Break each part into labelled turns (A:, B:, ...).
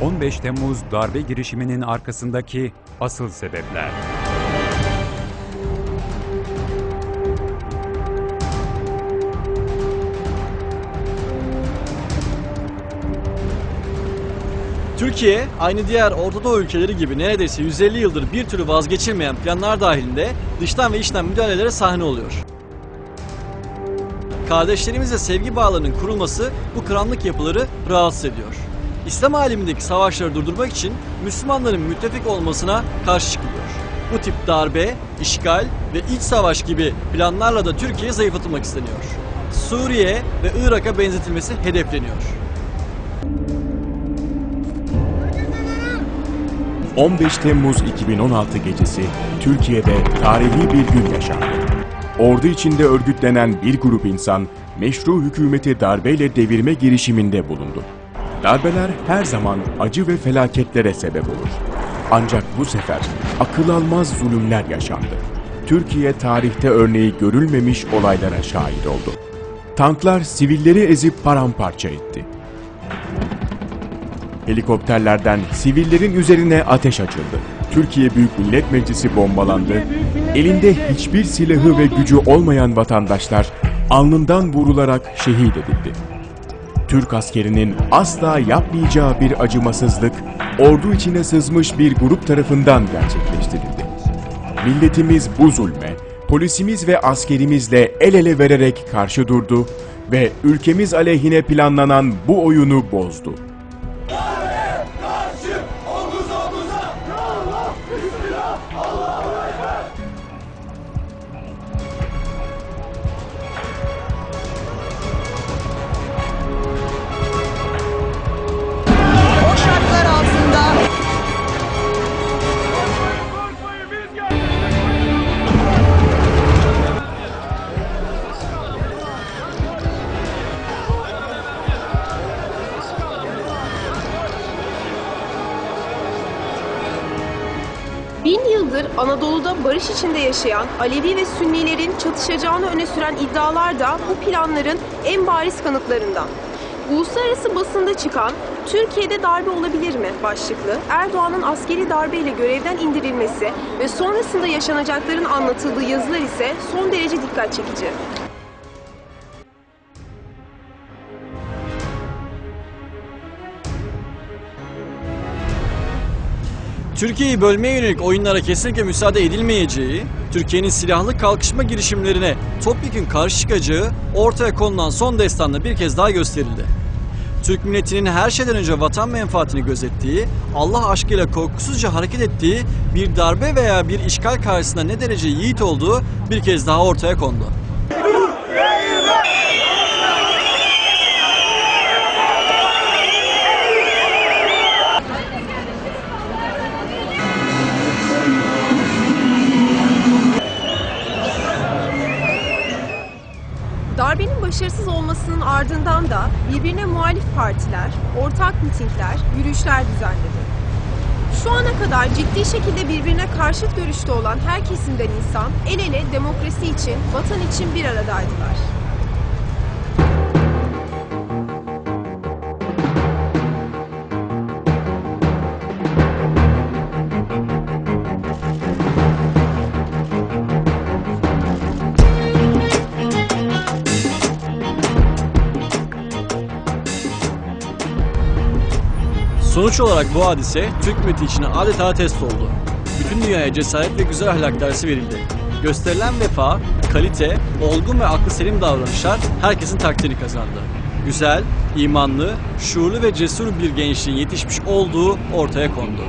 A: 15 Temmuz darbe girişiminin arkasındaki asıl sebepler.
B: Türkiye, aynı diğer Orta Doğu ülkeleri gibi neredeyse 150 yıldır bir türlü vazgeçilmeyen planlar dahilinde dıştan ve içten müdahalelere sahne oluyor. Kardeşlerimizle sevgi bağlarının kurulması bu karanlık yapıları rahatsız ediyor. İslam alemindeki savaşları durdurmak için Müslümanların müttefik olmasına karşı çıkılıyor. Bu tip darbe, işgal ve iç savaş gibi planlarla da Türkiye zayıflatılmak isteniyor. Suriye ve Irak'a benzetilmesi hedefleniyor.
C: 15 Temmuz 2016 gecesi Türkiye'de tarihi bir gün yaşandı. Ordu içinde örgütlenen bir grup insan meşru hükümeti darbeyle devirme girişiminde bulundu. Darbeler her zaman acı ve felaketlere sebep olur. Ancak bu sefer akıl almaz zulümler yaşandı. Türkiye tarihte örneği görülmemiş olaylara şahit oldu. Tanklar sivilleri ezip paramparça etti. Helikopterlerden sivillerin üzerine ateş açıldı. Türkiye Büyük Millet Meclisi bombalandı. Elinde hiçbir silahı ve gücü olmayan vatandaşlar alnından vurularak şehit edildi. Türk askerinin asla yapmayacağı bir acımasızlık ordu içine sızmış bir grup tarafından gerçekleştirildi. Milletimiz bu zulme, polisimiz ve askerimizle el ele vererek karşı durdu ve ülkemiz aleyhine planlanan bu oyunu bozdu.
D: Yıldır Anadolu'da barış içinde yaşayan Alevi ve Sünnilerin çatışacağını öne süren iddialar da bu planların en bariz kanıtlarından. Uluslararası basında çıkan Türkiye'de darbe olabilir mi başlıklı Erdoğan'ın askeri darbeyle görevden indirilmesi ve sonrasında yaşanacakların anlatıldığı yazılar ise son derece dikkat çekici.
B: Türkiye'yi bölmeye yönelik oyunlara kesinlikle müsaade edilmeyeceği, Türkiye'nin silahlı kalkışma girişimlerine topyekun karşı çıkacağı ortaya konulan son destanda bir kez daha gösterildi. Türk milletinin her şeyden önce vatan menfaatini gözettiği, Allah aşkıyla korkusuzca hareket ettiği bir darbe veya bir işgal karşısında ne derece yiğit olduğu bir kez daha ortaya kondu.
D: Darbenin başarısız olmasının ardından da birbirine muhalif partiler, ortak mitingler, yürüyüşler düzenledi. Şu ana kadar ciddi şekilde birbirine karşıt görüşte olan her kesimden insan el ele demokrasi için, vatan için bir aradaydılar.
B: Sonuç olarak bu hadise Türk milleti için adeta test oldu. Bütün dünyaya cesaret ve güzel ahlak dersi verildi. Gösterilen vefa, kalite, olgun ve aklı selim davranışlar herkesin takdirini kazandı. Güzel, imanlı, şuurlu ve cesur bir gençliğin yetişmiş olduğu ortaya kondu.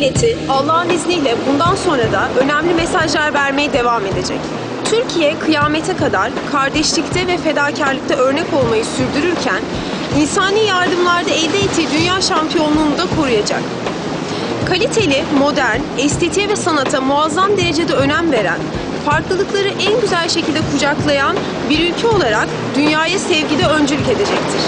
D: Milleti Allah'ın izniyle bundan sonra da önemli mesajlar vermeye devam edecek. Türkiye kıyamete kadar kardeşlikte ve fedakarlıkta örnek olmayı sürdürürken insani yardımlarda elde ettiği dünya şampiyonluğunu da koruyacak. Kaliteli, modern, estetiğe ve sanata muazzam derecede önem veren, farklılıkları en güzel şekilde kucaklayan bir ülke olarak dünyaya sevgide öncülük edecektir.